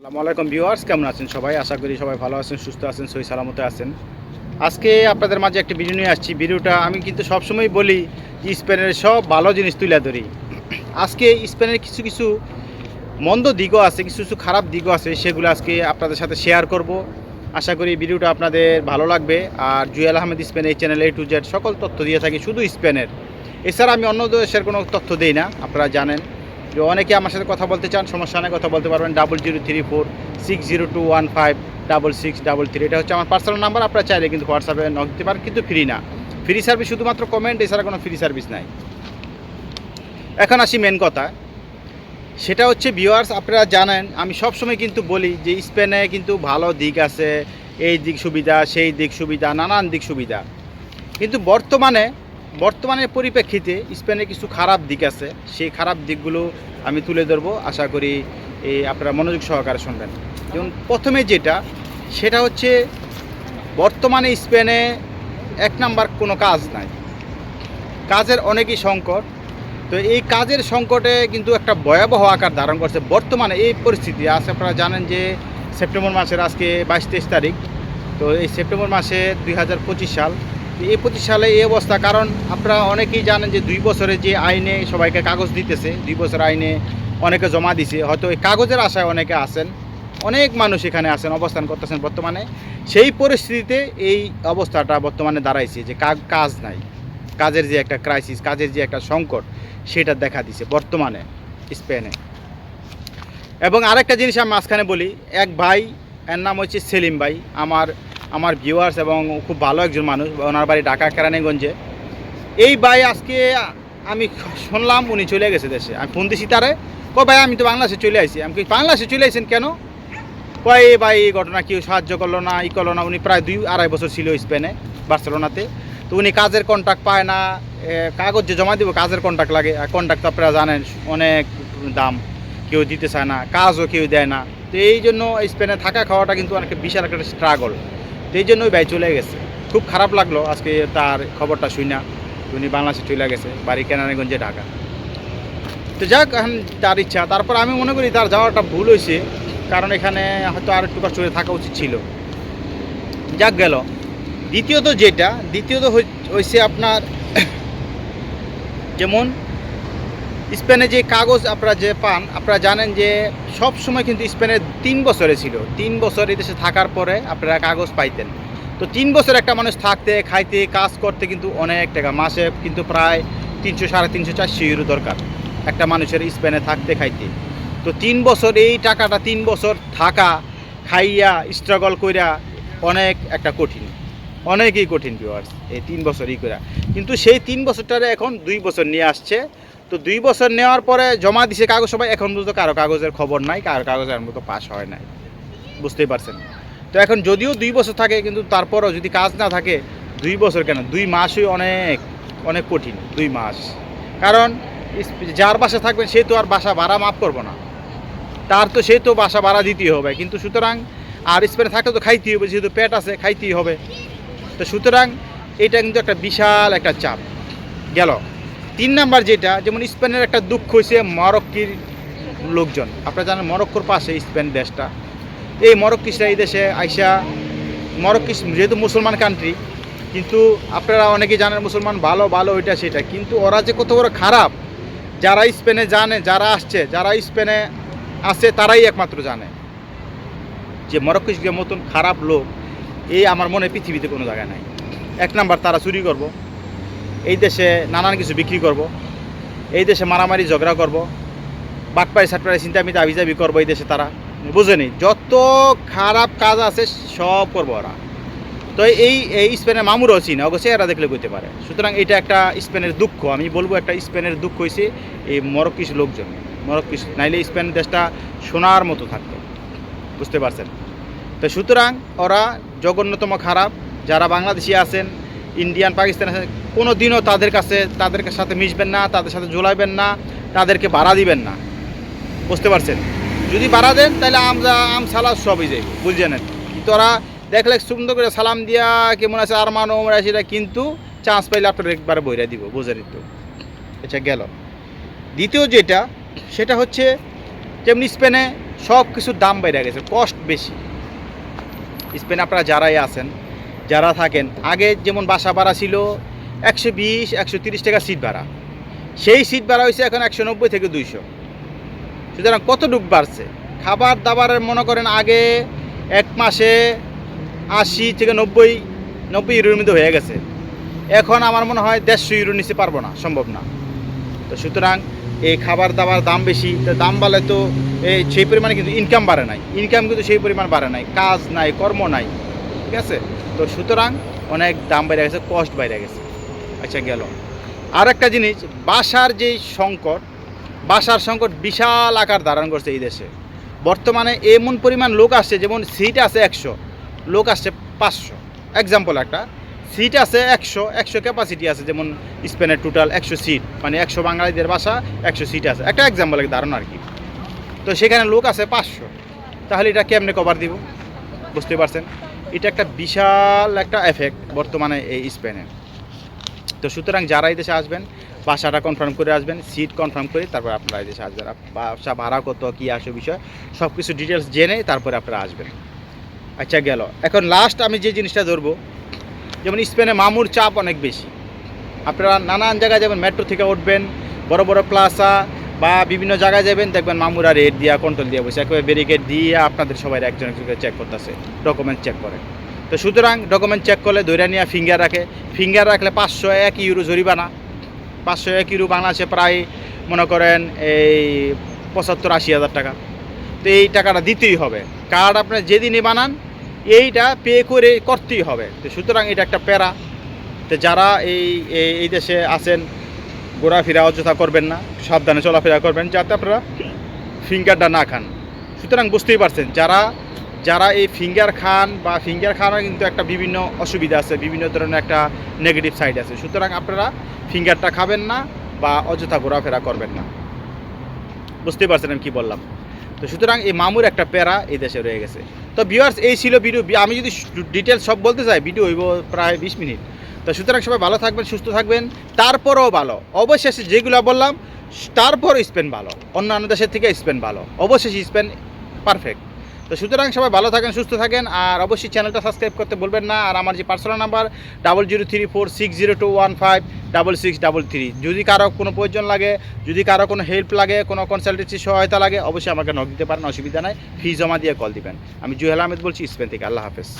আসসালামু আলাইকুম ভিউয়ার্স, কেমন আছেন সবাই? আশা করি সবাই ভালো আছেন, সুস্থ আছেন, সহি সালামতে আছেন। আজকে আপনাদের মাঝে একটা ভিডিও নিয়ে আসছি। ভিডিওটা আমি কিন্তু সবসময় বলি যে স্পেনের সব ভালো জিনিস তুলে ধরি। আজকে স্পেনের কিছু কিছু মন্দ দিকও আছে, কিছু কিছু খারাপ দিকও আছে, সেগুলো আজকে আপনাদের সাথে শেয়ার করব। আশা করি ভিডিওটা আপনাদের ভালো লাগবে। আর জুয়েল আহমেদ স্পেন এই চ্যানেল টু জেড সকল তথ্য দিয়ে থাকি শুধু স্পেনের। এছাড়া আমি অন্য দেশের কোনো তথ্য দিই না, আপনারা জানেন। যে অনেকে আমার সাথে কথা বলতে চান, সমস্যা নেই, কথা বলতে পারবেন। Double zero three four six zero two one five double six double three এটা হচ্ছে আমার পার্সোনাল নাম্বার আপনারা চাইলে কিন্তু হোয়াটসঅ্যাপে নক দিতে পারেন, কিন্তু ফ্রি না। ফ্রি সার্ভিস শুধুমাত্র কমেন্ট এছাড়া কোনো ফ্রি সার্ভিস নাই। এখন আসি মেন কথা। সেটা হচ্ছে ভিউয়ার্স আপনারা জানেন, আমি সবসময় কিন্তু বলি যে স্পেনে কিন্তু ভালো দিক আছে, এই দিক সুবিধা, সেই দিক সুবিধা, নানান দিক সুবিধা। কিন্তু বর্তমানে বর্তমানের পরিপ্রেক্ষিতে স্পেনের কিছু খারাপ দিক আছে। সেই খারাপ দিকগুলো আমি তুলে ধরবো। আশা করি এই আপনারা মনোযোগ সহকারে শুনবেন। যেমন প্রথমে যেটা, সেটা হচ্ছে, বর্তমানে স্পেনে এক নাম্বার কোনো কাজ নাই। কাজের অনেকই সংকট। তো এই কাজের সংকটে কিন্তু একটা ভয়াবহ আকার ধারণ করছে বর্তমানে এই পরিস্থিতি। আজ আপনারা জানেন যে, সেপ্টেম্বর মাসের আজকে বাইশ তেইশ তারিখ। তো এই সেপ্টেম্বর মাসে দুই হাজার পঁচিশ সাল এই সালে এই অবস্থা, কারণ আপনারা অনেকেই জানেন যে দুই বছরে যে আইনে সবাইকে কাগজ দিতেছে, দুই বছর আইনে অনেকে জমা দিছে। হয়তো এই কাগজের আশায় অনেকে আছেন, অনেক মানুষ এখানে আছেন, অবস্থান করতেছেন বর্তমানে। সেই পরিস্থিতিতে এই অবস্থাটা বর্তমানে দাঁড়াইছে যে কাজ নাই। কাজের যে একটা ক্রাইসিস কাজের যে একটা সংকট, সেটা দেখা দিছে বর্তমানে স্পেনে। এবং আরেকটা জিনিস আমি মাঝখানে বলি, এক ভাই, এর নাম হচ্ছে সেলিম ভাই, আমার আমার ভিউয়ার্স এবং খুব ভালো একজন মানুষ, ওনার বাড়ি ঢাকা, কেরানীগঞ্জে। এই ভাই আজকে আমি শুনলাম উনি চলে গেছে দেশে। আমি ফোন দিছি, তারে কয় ভাই, আমি তো বাংলাদেশে চলে আসি আমি বাংলাদেশে চলে আসেন কেন? কয়, "এই ভাই, এই ঘটনা কেউ সাহায্য করল না, ই করল না। উনি প্রায় দুই, আড়াই বছর ছিল স্পেনে, বার্সেলোনাতে। তো উনি কাজের কন্ট্রাক্ট পায় না কাগজ যে জমা দিব, কাজের কন্ট্রাক্ট লাগে। আর কন্ট্রাক্ট তো আপনারা জানেন, অনেক দাম, কেউ দিতে চায় না, কাজও কেউ দেয় না। তো এই জন্য স্পেনে থাকা খাওয়াটা কিন্তু অনেক বিশাল একটা স্ট্রাগল তো এই জন্যই ভাই চলে গেছে। খুব খারাপ লাগল আজকে তার খবরটা শুই না উনি বাংলাদেশে চলে গেছে, বাড়ি কেনানীগঞ্জে ঢাকা। তো যাক, এখন তার ইচ্ছা। তারপর আমি মনে করি তার যাওয়াটা ভুল হয়েছে, কারণ এখানে হয়তো আর একটু কষ্ট থাকা উচিত ছিল। যাক গেল। দ্বিতীয়ত যেটা, দ্বিতীয়ত হয়েছে আপনার যেমন স্পেনে যে কাগজ আপনারা যে পান, আপনারা জানেন যে সব সময় কিন্তু স্পেনে তিন বছরে ছিল। তিন বছর এদেশে থাকার পরে আপনারা কাগজ পাইতেন। তো তিন বছর একটা মানুষ থাকতে, খাইতে, কাজ করতে কিন্তু অনেক টাকা। মাসে কিন্তু প্রায় তিনশো, সাড়ে তিনশো, চারশো ইউরো দরকার একটা মানুষের স্পেনে থাকতে, খাইতে। তো তিন বছর, এই টাকাটা তিন বছর থাকা, খাইয়া স্ট্রাগল কইরা অনেক একটা কঠিন। অনেকই কঠিন ভিউয়ার্স এই তিন বছরই কইরা। কিন্তু সেই তিন বছরটারে এখন দুই বছর নিয়ে আসছে। তো দুই বছর নেওয়ার পরে জমা দিছে কাগজ সবাই, এখন পর্যন্ত কারও কাগজের খবর নাই, কারও কাগজের মতো পাস হয় নাই। বুঝতেই পারছেন? তো এখন যদিও দুই বছর থাকে, কিন্তু তারপরও যদি কাজ না থাকে, দুই বছর কেন? দুই মাসই অনেক অনেক কঠিন, দুই মাস। কারণ যার বাসা থাকবে সে তো আর বাসা ভাড়া মাফ করব না। তার তো, সে তো বাসা ভাড়া দিতেই হবে। কিন্তু সুতরাং আর স্পেনে থাকলে তো খাইতেই হবে, যেহেতু পেট আছে, খাইতেই হবে। তো সুতরাং এটা কিন্তু একটা বিশাল একটা চাপ। গেল। তিন নাম্বার যেটা, যেমন স্পেনের একটা দুঃখ হয়েছে মরক্কির লোকজন। আপনারা জানেন মরক্কোর পাশে স্পেন দেশটা। এই মরক্কিসরা এই দেশে আইসা মরক্কিস যেহেতু মুসলমান কান্ট্রি কিন্তু আপনারা অনেকেই জানেন মুসলমান ভালো ভালো ওইটা সেটা। কিন্তু ওরা যে কত বড় খারাপ, যারা স্পেনে জানে, যারা আসছে, যারা স্পেনে আছে, তারাই একমাত্র জানে। যে মরক্কিসদের মতন খারাপ লোক, এই আমার মনে পৃথিবীতে কোনো জায়গায় নাই। এক নাম্বার তারা চুরি করব। এই দেশে নানান কিছু বিক্রি করব। এই দেশে মারামারি, ঝগড়া করব। বাটপাড়ি, সাটপাড়ি চিন্তামিতা আবিজাবি করব এই দেশে তারা। বুঝেনি যত খারাপ কাজ আছে সব করব ওরা। তো এই এই স্পেনের মামুরও চিনে অবশ্যই এরা দেখলে বুঝতে পারে। সুতরাং এটা একটা স্পেনের দুঃখ, আমি বলব একটা স্পেনের দুঃখ হয়েছে এই মরক্কিস লোকজন। মরক্কিস নাইলে স্পেন দেশটা সোনার মতো থাকতো। বুঝতে পারছেন? তো সুতরাং ওরা জঘন্যতম খারাপ, যারা বাংলাদেশি আছেন ইন্ডিয়ান, পাকিস্তান আছেন কোনো দিনও তাদের কাছে, তাদের সাথে মিশবেন না, তাদের সাথে জোলাইবেন না, তাদেরকে বাড়া দিবেন না। বুঝতে পারছেন? যদি বাড়া দেন, তাহলে আমরা আম সালা সবই যাই বুঝছেন? কিন্তু ওরা দেখলে সুন্দর করে সালাম দিয়া কেমন আছে আর মানো ওমরা সেটা কিন্তু চান্স পাইলে আপনার একবার বইরা দিব বুঝে তো? এটা গেল। দ্বিতীয় যেটা, সেটা হচ্ছে যেমনি স্পেনে সব কিছুর দাম বেড়ে গেছে কস্ট বেশি। স্পেনে আপনারা যারাই আছেন যারা থাকেন, আগে যেমন বাসা ভাড়া ছিল একশো বিশ, একশো তিরিশ টাকা সিট ভাড়া। সেই সিট ভাড়া হয়েছে এখন একশো নব্বই থেকে দুইশো। সুতরাং কতটুক বাড়ছে? খাবার দাবারের মনে করেন আগে এক মাসে আশি থেকে নব্বই নব্বই ইউরোর মধ্যে হয়ে গেছে। এখন আমার মনে হয় দেড়শো ইউরো নিচে পারব না, সম্ভব না। তো সুতরাং এই খাবার দাবার দাম বেশি, তো দাম বাড়লে তো এই সেই পরিমাণে কিন্তু ইনকাম বাড়ে নাই। ইনকাম কিন্তু সেই পরিমাণ বাড়ে নাই। কাজ নাই, কর্ম নাই। ঠিক আছে? তো সুতরাং অনেক দাম বেড়ে গেছে কস্ট বেড়ে গেছে। আচ্ছা গেল। আর একটা জিনিস, বাসার যেই সংকট, বাসার সংকট বিশাল আকার ধারণ করছে এই দেশে। বর্তমানে এমন পরিমাণ লোক আসছে, যেমন সিট আছে একশো, লোক আসছে পাঁচশো। এক্সাম্পল একটা সিট আছে একশো একশো ক্যাপাসিটি আছে, যেমন স্পেনের টোটাল একশো সিট মানে একশো বাঙালিদের বাসা, একশো সিট আছে। একটা এক্সাম্পল ধারণা আর কি। তো সেখানে লোক আছে পাঁচশো। তাহলে এটা কেমনে কভার দিব? বুঝতে পারছেন? এটা একটা বিশাল একটা এফেক্ট বর্তমানে এই স্পেনে তো সুতরাং যারা এই দেশে আসবেন বাসাটা কনফার্ম করে আসবেন সিট কনফার্ম করে তারপর আপনারা এই দেশে আসবেন। বাসা ভাড়া কত, কী আসে বিষয় সব কিছু ডিটেলস জেনে তারপরে আপনারা আসবেন। আচ্ছা গেল। এখন লাস্ট আমি যে জিনিসটা ধরবো, যেমন স্পেনে মামুর চাপ অনেক বেশি। আপনারা নানান জায়গায় যাবেন মেট্রো থেকে উঠবেন, বড় বড় প্লাসা বা বিভিন্ন জায়গায় যাবেন, দেখবেন মামুরা রেড দিয়া কন্ট্রোল দিয়ে বসে, একেবারে ব্যারিকেড দিয়ে আপনাদের সবাই একজন একজনকে চেক করতেছে ডকুমেন্ট চেক করে। তো সুতরাং ডকুমেন্ট চেক করলে দৈরা নিয়ে ফিঙ্গার রাখে। ফিঙ্গার রাখলে পাঁচশো এক ইউরো জরিমানা। পাঁচশো এক ইউরো বাংলাদেশে প্রায় মনে করেন এই পঁচাত্তর আশি হাজার টাকা। তো এই টাকাটা দিতেই হবে। কার্ড আপনার যেদিনই বানান, এইটা পে করে করতেই হবে। তো সুতরাং এটা একটা প্যারা। তো যারা এই- এই দেশে আছেন ঘোরাফেরা অযথা করবেন না, সাবধানে চলাফেরা করবেন যাতে আপনারা ফিঙ্গারটা না খান। সুতরাং বুঝতেই পারছেন, যারা যারা এই ফিঙ্গার খান বা ফিঙ্গার খাওয়ার কিন্তু একটা বিভিন্ন অসুবিধা আছে, বিভিন্ন ধরনের একটা নেগেটিভ সাইড আছে। সুতরাং আপনারা ফিঙ্গারটা খাবেন না বা অযথা ঘোরাফেরা করবেন না। বুঝতেই পারছেন আমি কী বললাম? তো সুতরাং এই মামুর একটা প্যারা এই দেশে রয়ে গেছে। তো ভিউয়ার্স এই ছিল ভিডিও আমি যদি ডিটেলস সব বলতে চাই ভিডিও হইব প্রায় বিশ মিনিট। তো সুতরাং সবাই ভালো থাকবেন, সুস্থ থাকবেন, তারপরেও ভালো। অবশেষে যেগুলো বললাম তারপর স্পেন ভালো। অন্যান্য দেশের থেকে স্পেন ভালো। অবশেষে স্পেন পারফেক্ট। তো সুতরাং সবাই ভালো থাকেন, সুস্থ থাকেন, আর অবশ্যই চ্যানেলটা সাবস্ক্রাইব করতে বলবেন না, আর আমার যে personal number double zero three four six zero two one five double six double three যদি কারও কোনো প্রয়োজন লাগে, যদি কারও কোনো হেল্প লাগে, কোনো কনসালটেন্সি সহায়তা লাগে, অবশ্যই আমাকে নক দিতে পারেন, অসুবিধা নাই। ফি জমা দিয়ে কল দিবেন। আমি জুহেল আহমেদ বলছি, স্পেন থেকে। আল্লাহ হাফেজ।